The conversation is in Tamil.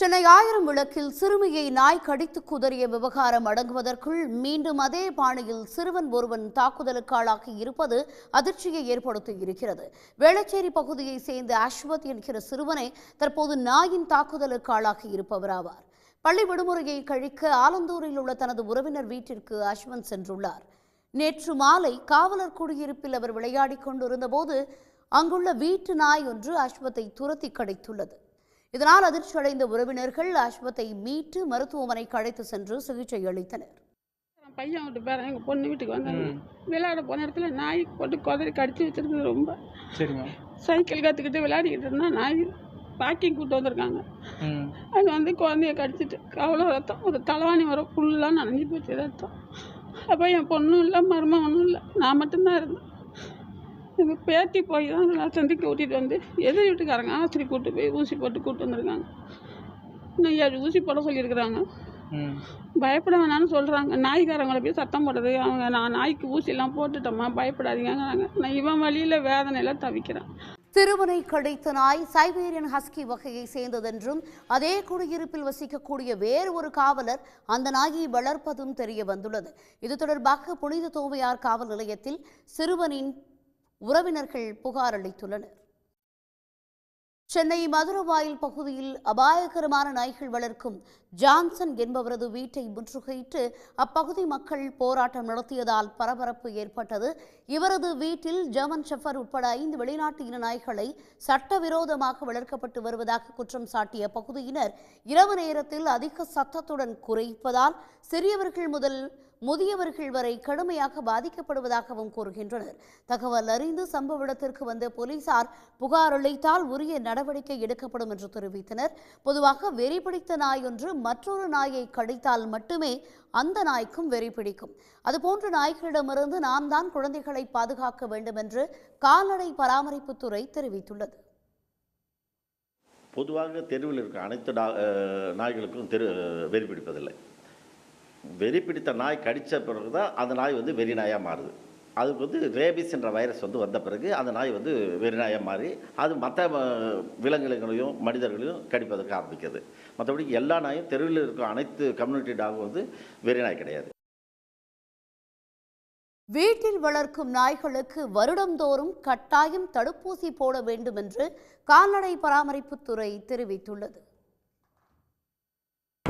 சென்னை ஆயிரம் விளக்கில் சிறுமியை நாய் கடித்து குதறிய விவகாரம் அடங்குவதற்குள் மீண்டும் அதே பாணியில் சிறுவன் ஒருவன் தாக்குதலுக்கு ஆளாகி இருப்பது அதிர்ச்சியை ஏற்படுத்தி இருக்கிறது. வேளச்சேரி பகுதியைச் சேர்ந்த அஸ்வத் என்கிற சிறுவனை தற்போது நாயின் தாக்குதலுக்கு ஆளாகி இருப்பவராவார் பள்ளி விடுமுறையை கழிக்க ஆலந்தூரில் உள்ள தனது உறவினர் வீட்டிற்கு அஸ்வந்த் சென்றுள்ளார். நேற்று மாலை காவலர் குடியிருப்பில் அவர் விளையாடிக் கொண்டிருந்தபோது அங்குள்ள வீட்டு நாய் ஒன்று அஸ்வத்தை துரத்தி கடித்துள்ளது. இதனால் அதிர்ச்சியடைந்த உறவினர்கள் அஸ்வத்தை மீட்டு மருத்துவமனைக்கு அழைத்து சென்று சிகிச்சை அளித்தனர். பையன் வீட்டு பேரன் எங்கள் பொண்ணு வீட்டுக்கு வந்தாங்க விளையாட போன இடத்துல நாய் போட்டு குதறி கடிச்சு வச்சிருந்தது ரொம்ப. சைக்கிள் கற்றுக்கிட்டு விளையாடிக்கிட்டு இருந்தா நாய் வாக்கிங் கூட்டு வந்திருக்காங்க. அது வந்து குழந்தைய கடிச்சிட்டு அவ்வளோ ரத்தம். ஒரு தலைவாணி வர ஃபுல்லாக நனைஞ்சு போச்சு ரத்தம். அப்போ என் பொண்ணும் இல்லை மருமகனும் இல்லை. நான் மட்டும்தான் இருந்தேன். எங்கள் பேத்தி போய் தான் நான் சந்திக்க கூட்டிகிட்டு வந்து எதிர் வீட்டுக்காரங்க ஆஸ்பத்திரி கூட்டு போய் ஊசி போட்டு கூட்டு வந்திருக்காங்க. இன்னும் ஏழு ஊசி போட சொல்லியிருக்கிறாங்க. பயப்பட வேணாம்னு சொல்கிறாங்க நாய்க்காரங்களை போய் சத்தம் போடுறது. அவங்க நான் நாய்க்கு ஊசிலாம் போட்டுட்டோம்மா பயப்படாதீங்கங்கிறாங்க. நான் இவன் வழியில் வேதனையில தவிக்கிறேன். சிறுவனை கடித்த நாய் சைபேரியன் ஹஸ்கி வகையை சேர்ந்ததென்றும் அதே குடியிருப்பில் வசிக்கக்கூடிய வேறு ஒரு காவலர் அந்த நாயை வளர்ப்பதும் தெரிய வந்துள்ளது. இது தொடர்பாக புனித தோமையார் காவல் நிலையத்தில் சிறுவனின் உறவினர்கள் புகார் அளித்துள்ளனர். சென்னை மதுரவாயில் பகுதியில் அபாயகரமான நாய்கள் வளர்க்கும் ஜான்சன் என்பவரது வீட்டை முற்றுகையிட்டு அப்பகுதி மக்கள் போராட்டம் நடத்தியதால் பரபரப்பு ஏற்பட்டது. இவரது வீட்டில் ஜெர்மன் ஷெஃபர் உட்பட ஐந்து வெளிநாட்டு இன நாய்களை சட்டவிரோதமாக வளர்க்கப்பட்டு வருவதாக குற்றம் சாட்டிய பகுதியினர் இரவு நேரத்தில் அதிக சத்தத்துடன் குறைப்பதால் சிறியவர்கள் முதல் முதியவர்கள் வரை கடுமையாக பாதிக்கப்படுவதாகவும் கூறுகின்றனர். தகவல் அறிந்து சம்பவ இடத்திற்கு வந்த போலீசார் புகார் அளித்தால் உரிய நடவடிக்கை எடுக்கப்படும் என்று தெரிவித்தனர். பொதுவாக வெறி பிடித்த நாய் ஒன்று மற்றொரு நாயை கடித்தால் மட்டுமே அந்த நாய்க்கும் வெறி பிடிக்கும். அதுபோன்ற நாய்களிடமிருந்து நாம் தான் குழந்தைகளை பாதுகாக்க வேண்டும் என்று கால்நடை பராமரிப்புத்துறை தெரிவித்துள்ளது. பொதுவாக தெருவில் இருக்க அனைத்து நாய்களுக்கும் தெரு வெறி பிடிப்பதில்லை. வெறி பிடித்த நாய் கடித்த பிறகு தான் அந்த நாய் வந்து வெறி நாயாக மாறுது. அதுக்கு வந்து ரேபிஸ் என்ற வைரஸ் வந்து வந்த பிறகு அந்த நாய் வந்து வெறிநாயாக மாறி அது மற்ற விலங்குகளையும் மனிதர்களையும் கடிப்பதற்கு ஆரம்பிக்கிறது மற்றபடி எல்லா நாயும் தெருவில் இருக்கும் அனைத்து கம்யூனிட்டி டாகும் வந்து வெறிநாய் கிடையாது. வீட்டில் வளர்க்கும் நாய்களுக்கு வருடந்தோறும் கட்டாயம் தடுப்பூசி போட வேண்டும் என்று கால்நடை பராமரிப்புத்துறை தெரிவித்துள்ளது.